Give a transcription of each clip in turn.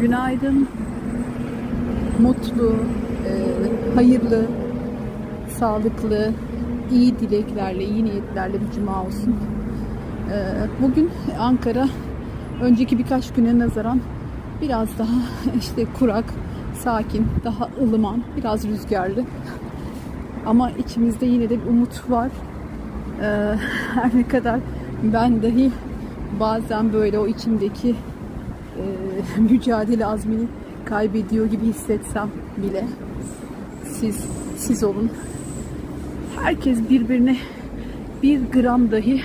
Günaydın. Mutlu, e, hayırlı, sağlıklı, iyi dileklerle, iyi niyetlerle bir cuma olsun. E, Bugün Ankara önceki birkaç güne nazaran biraz daha işte kurak, sakin, daha ılıman, biraz rüzgarlı. Ama içimizde yine de bir umut var. E, Her ne kadar ben dahi bazen böyle o içimdeki e, mücadele azmini kaybediyor gibi hissetsem bile siz siz olun. Herkes birbirine bir gram dahi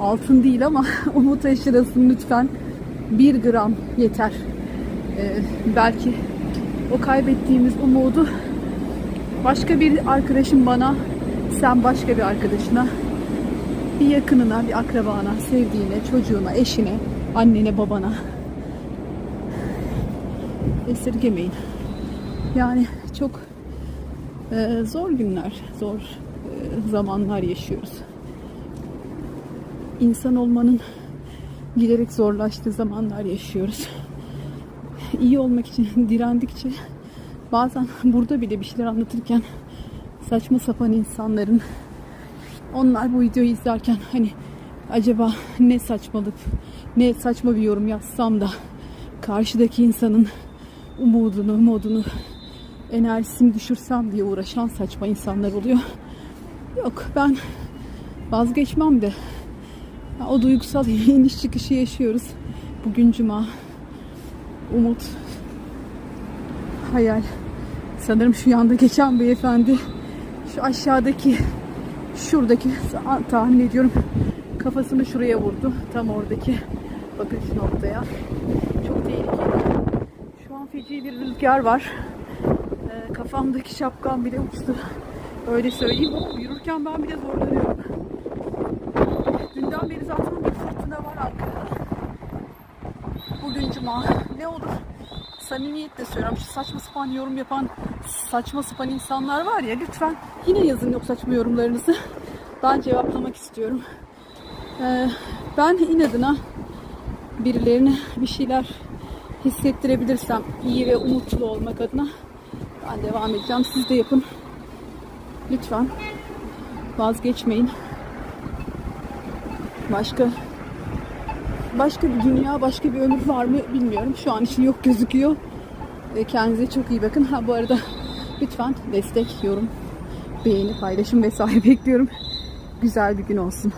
altın değil ama umut aşılasın lütfen. Bir gram yeter. E, belki o kaybettiğimiz umudu başka bir arkadaşım bana, sen başka bir arkadaşına, bir yakınına, bir akrabana, sevdiğine, çocuğuna, eşine, annene, babana esirgemeyin. Yani çok e, zor günler, zor e, zamanlar yaşıyoruz. İnsan olmanın giderek zorlaştığı zamanlar yaşıyoruz. İyi olmak için direndikçe bazen burada bile bir şeyler anlatırken saçma sapan insanların onlar bu videoyu izlerken hani acaba ne saçmalık ne saçma bir yorum yazsam da karşıdaki insanın umudunu, modunu, enerjisini düşürsem diye uğraşan saçma insanlar oluyor. Yok ben vazgeçmem de o duygusal iniş çıkışı yaşıyoruz. Bugün cuma. Umut, hayal. Sanırım şu yanda geçen beyefendi şu aşağıdaki şuradaki tahmin ediyorum kafasını şuraya vurdu. Tam oradaki bakış noktaya. Çok tehlikeli. Şu an feci bir rüzgar var. Ee, kafamdaki şapkam bile uçtu. Öyle söyleyeyim. Yürürken ben bile zorlanıyorum. Dünden beri zaten bir fırtına var Ankara'da. Bugün cuma. Ne olur samimiyetle söylüyorum. Şu saçma sapan yorum yapan saçma sapan insanlar var ya lütfen yine yazın yok saçma yorumlarınızı. Ben cevaplamak istiyorum. Ee, ben inadına birilerine bir şeyler hissettirebilirsem iyi ve umutlu olmak adına ben devam edeceğim. Siz de yapın. Lütfen vazgeçmeyin. Başka başka bir dünya, başka bir ömür var mı bilmiyorum. Şu an için yok gözüküyor. Kendinize çok iyi bakın. Ha bu arada lütfen destek, yorum, beğeni, paylaşım vesaire bekliyorum. Güzel bir gün olsun.